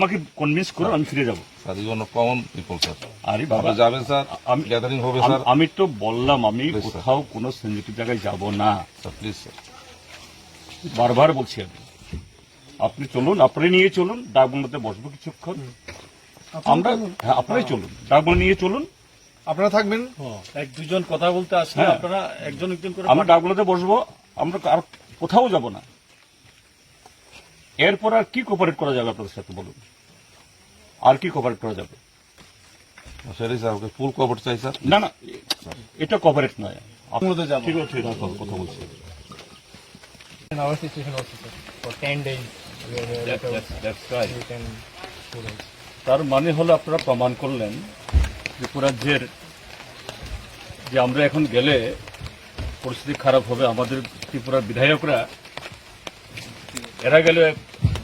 আমাকে কনভিন্স করুন আমি ফিরে যাব। আর বাবা স্যার। আমি গ্যাদারিং হবে স্যার। আমি তো বললাম আমি কোথাও কোনো সেন্সিটিভ জায়গায় যাব না। স্যার প্লিজ স্যার বারবার বলছি আমি। আপনি চলুন আপনি নিয়ে চলুন ডাকবাংলাতে বসবো কিছুক্ষণ। আমরা হ্যাঁ আপনারাই চলুন ডাকবাংলা নিয়ে চলুন। আপনারা থাকবেন। এক দুজন কথা বলতে আসলে হ্যাঁ। আপনারা একজন একজন করে আমরা ডাকবাংলাতে বসবো আমরা আর কোথাও যাব না। এরপর আর কি কোপারেট করা যাবে আপনাদের সাথে বলুন আর কি কোপারেট করা যাবে সেটাই স্যার ওকে ফুল কভার চাই স্যার না না এটা নয় বাংলাতে যাব ঠিক আছে কথা বলছি in our situation also, sir. For 10 days, we are here that's- that's right. we can তার মানে হলো আপনারা প্রমাণ করলেন ত্রিপুরাজ্যের যে আমরা এখন গেলে পরিস্থিতি খারাপ হবে আমাদের ত্রিপুরার বিধায়করা এরা গেলে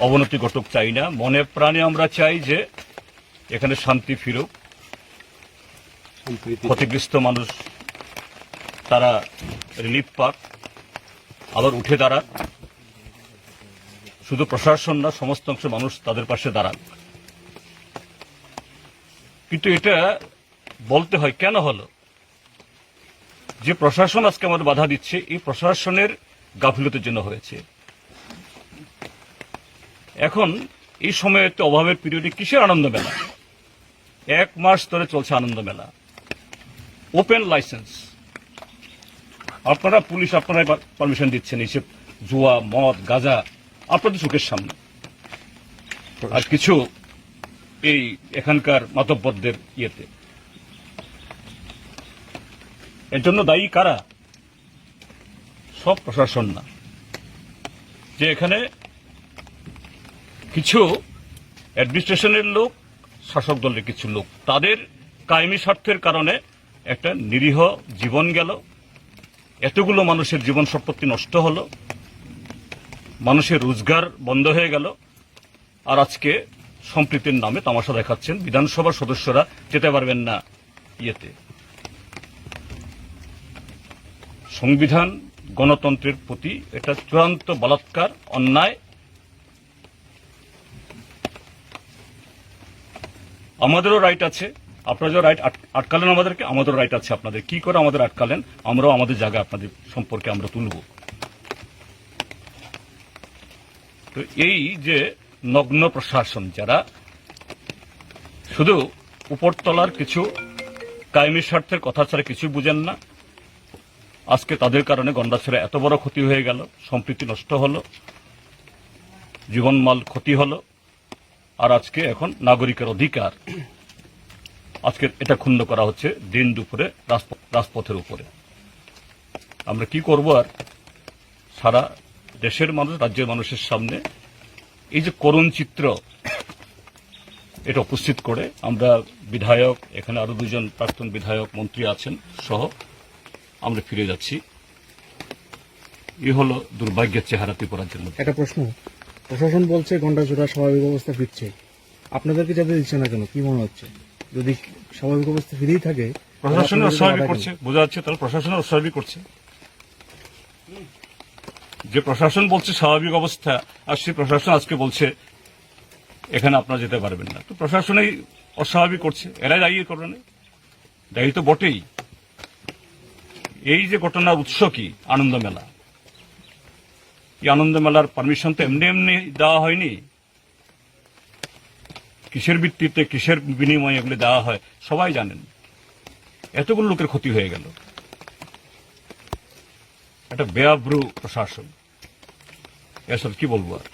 অবনতি ঘটুক চাই না। মনে প্রাণে আমরা চাই যে এখানে শান্তি ফিরুক। ক্ষতিগ্রস্ত মানুষ তারা রিলিফ পাক আবার উঠে দাঁড়াক। শুধু প্রশাসন না সমস্ত অংশ মানুষ তাদের পাশে দাঁড়াক। কিন্তু এটা বলতে হয় কেন হলো? যে প্রশাসন আজকে আমাদের বাধা দিচ্ছে এই প্রশাসনের গাফিলতির জন্য হয়েছে। এখন এই সময়ে তো অভাবের পিরিয়ডে কিসের আনন্দ মেলা? এক মাস ধরে চলছে আনন্দ মেলা। ওপেন লাইসেন্স আপনারা পুলিশ আপনারা পারমিশন দিচ্ছেন এইসব জুয়া, মদ, গাঁজা আপনাদের চোখের সামনে। আর কিছু এই এখানকার মাতব্বরদের ইয়েতে। এর জন্য দায়ী কারা? সব প্রশাসন না। যে এখানে কিছু অ্যাডমিনিস্ট্রেশনের লোক, শাসক দলের কিছু লোক। তাদের কায়েমি স্বার্থের কারণে একটা নিরীহ জীবন গেল। এতগুলো মানুষের জীবন সম্পত্তি নষ্ট হলো। মানুষের রোজগার বন্ধ হয়ে গেল। আর আজকে সম্প্রীতির নামে তামাশা দেখাচ্ছেন বিধানসভার সদস্যরা। যেতে পারবেন না ইয়েতে। সংবিধান গণতন্ত্রের প্রতি এটা চূড়ান্ত বলাৎকার অন্যায় আমাদেরও রাইট আছে। আপনারা যে রাইট আটকালেন আমাদেরকে, আমাদেরও রাইট আছে আপনাদের। কি করে আমাদের আটকালেন, আমরাও আমাদের জায়গা আপনাদের সম্পর্কে আমরা তুলব। তো এই যে নগ্ন প্রশাসন, যারা শুধু উপরতলার কিছু কায়েমি স্বার্থের কথা ছাড়া কিছু বুঝেন না, আজকে তাদের কারণে গন্ডাছড়া এত বড় ক্ষতি হয়ে গেল, সম্প্রীতি নষ্ট হলো, জীবনমাল ক্ষতি হলো আর আজকে এখন নাগরিকের অধিকার। আজকে এটা ক্ষুণ্ণ করা হচ্ছে দিন দুপুরে রাজপ- রাজপথের উপরে। আমরা কি করব আর সারা দেশের মানুষ, রাজ্যের মানুষের সামনে এই যে করুণ চিত্র, এটা উপস্থিত করে আমরা বিধায়ক, এখানে আরও দুজন প্রাক্তন বিধায়ক, মন্ত্রী আছেন সহ আমরা ফিরে যাচ্ছি। এ হলো দুর্ভাগ্যের চেহারা ত্রিপুরাজ্যের জন্য একটা প্রশ্ন। প্রশাসন বলছে গন্ডাচোরা স্বাভাবিক অবস্থা ফিরছে। আপনাদেরকে যাতে দিচ্ছে না কেন? কি মনে হচ্ছে? যদি স্বাভাবিক অবস্থা ফিরেই থাকে আপনাদেরকে অস্বাভাবিক করছে বোঝা যাচ্ছে তাহলে প্রশাসনের অস্বাভাবিক করছে। যে প্রশাসন বলছে স্বাভাবিক অবস্থা আর সেই প্রশাসন আজকে বলছে এখানে আপনারা যেতে পারবেন না। তো প্রশাসনেই অস্বাভাবিক করছে এরাই দায়ী করবে না দায়ী তো বটেই। এই যে ঘটনার উৎস কি? আনন্দ মেলা। এই আনন্দ মেলার পারমিশন তো এমনি এমনি দেওয়া হয়নি। কিসের ভিত্তিতে, কিসের বিনিময়ে এগুলি দেওয়া হয়, সবাই জানেন। এতগুলো লোকের ক্ষতি হয়ে গেল। একটা বেআব্রু প্রশাসন। এসব কি বলব আর?